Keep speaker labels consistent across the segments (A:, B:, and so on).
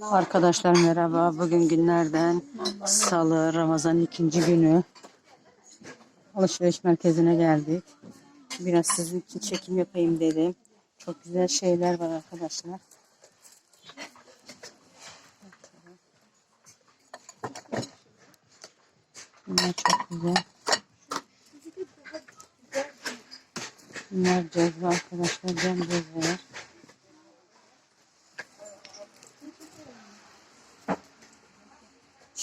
A: Arkadaşlar merhaba. Bugün günlerden salı Ramazan'ın ikinci günü. Alışveriş merkezine geldik. Biraz sizin için çekim yapayım dedim. Çok güzel şeyler var arkadaşlar. Bunlar çok güzel. Bunlar cezve arkadaşlar. Cam cezveler.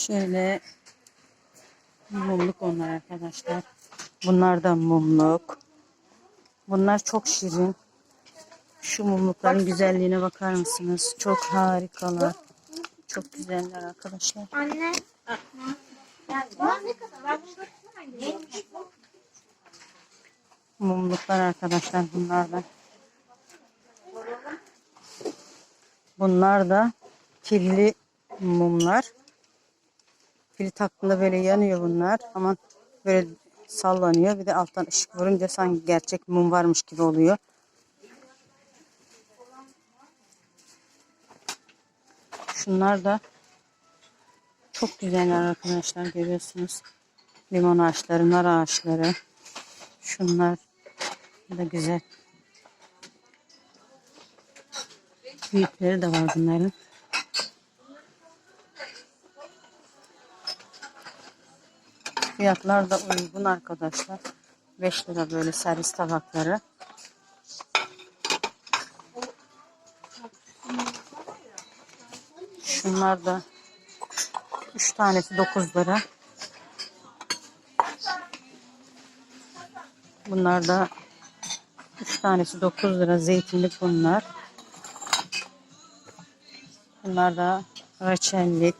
A: Şöyle mumluk onlar arkadaşlar. Bunlar da mumluk. Bunlar çok şirin. Şu mumlukların güzelliğine bakar mısınız? Çok harikalar. Çok güzeller arkadaşlar.
B: Anne.
A: Mumluklar arkadaşlar bunlar da. Bunlar da pilli mumlar. Pili taktığında böyle yanıyor bunlar ama böyle sallanıyor. Bir de alttan ışık vurunca sanki gerçek mum varmış gibi oluyor. Şunlar da çok güzeller arkadaşlar görüyorsunuz. Limon ağaçları, nar ağaçları. Şunlar da güzel. Büyükleri de var bunların. Fiyatlar da uygun arkadaşlar. 5 lira böyle servis tabakları. Şunlar da 3 tanesi 9 lira. Bunlar da 3 tanesi 9 lira zeytinlik bunlar. Bunlar da reçellik.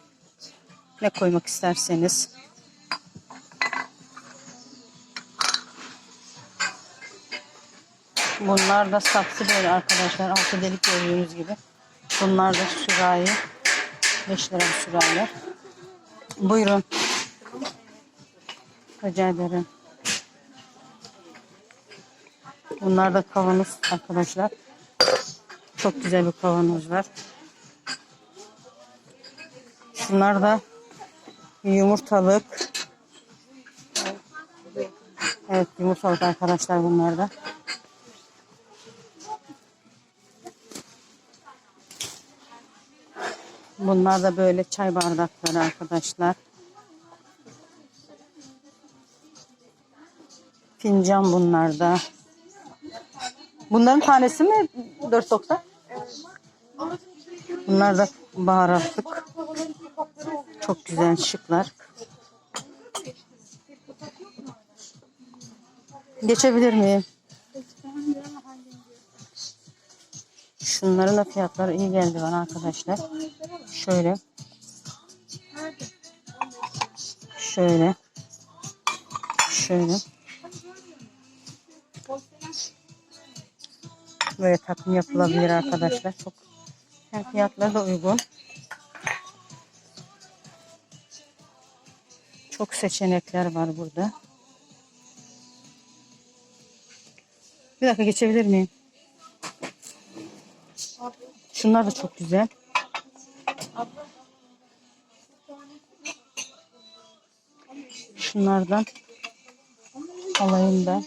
A: Ne koymak isterseniz. Bunlar da saksı böyle arkadaşlar. Altı delik gördüğünüz gibi. Bunlar da sürahi. 5 lira bir sürahi. Buyurun. Rica ederim. Bunlar da kavanoz arkadaşlar. Çok güzel bir kavanoz var. Şunlar da yumurtalık. Evet yumurtalık arkadaşlar bunlar da. Bunlar da böyle çay bardakları arkadaşlar. Fincan bunlar da. Bunların tanesi mi 4.90? Bunlar da baharatlık. Çok güzel şıklar. Geçebilir miyim? Şunların da fiyatları iyi geldi bana arkadaşlar. Şöyle. Şöyle. Şöyle. Böyle takım yapılabilir arkadaşlar. Çok hem fiyatları da uygun. Çok seçenekler var burada. Bir dakika geçebilir miyim? Şunlar da çok güzel. Şunlardan alayım ben.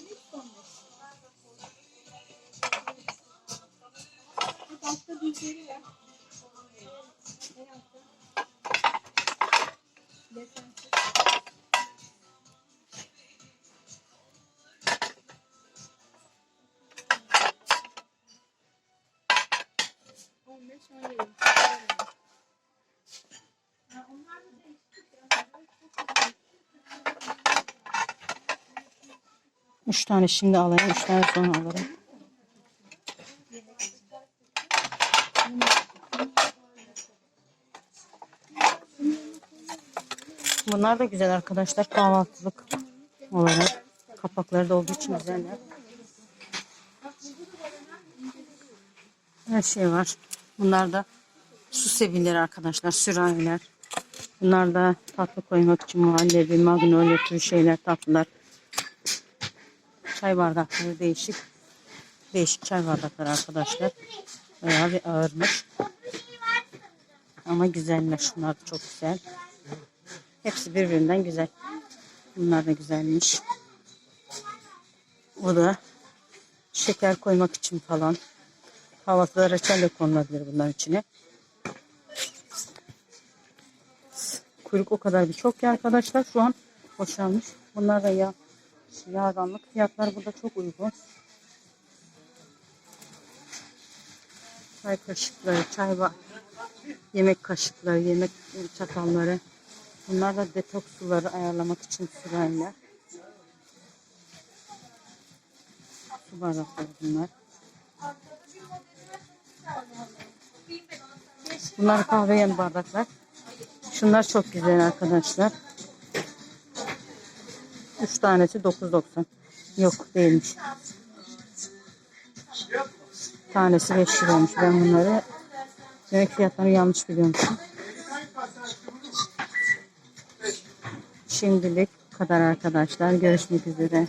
A: Üç tane şimdi alayım. Üç tane sonra alırım. Bunlar da güzel arkadaşlar. Kahvaltılık olarak. Kapakları da olduğu için güzeller. Her şey var. Bunlar da su sebilleri arkadaşlar. Sürahiler. Bunlar da tatlı koymak için muhallebi, magnolia türü şeyler tatlılar. Çay bardakları değişik. Değişik çay bardakları arkadaşlar. Bayağı bir ağırmış. Ama güzeller. Şunlar da çok güzel. Hepsi birbirinden güzel. Bunlar da güzelmiş. O da şeker koymak için falan. Kahvaltıda reçel de konulabilir bunların içine. Kuyruk o kadar bir çok ki arkadaşlar. Şu an boşalmış. Bunlar da yağ, yağdanlık. Fiyatlar burada çok uygun. Çay kaşıkları, çay ba- yemek kaşıkları, yemek çatalları. Bunlar da detoks suları ayarlamak için sürahiler. Su bardakları bunlar. Bunlar kahve yan bardaklar. Şunlar çok güzel arkadaşlar. 3 tanesi 9.90. Yok değilmiş. Tanesi 5 liraymış. Ben bunları demek fiyatlarını yanlış biliyormuşum. Şimdilik kadar arkadaşlar. Görüşmek üzere.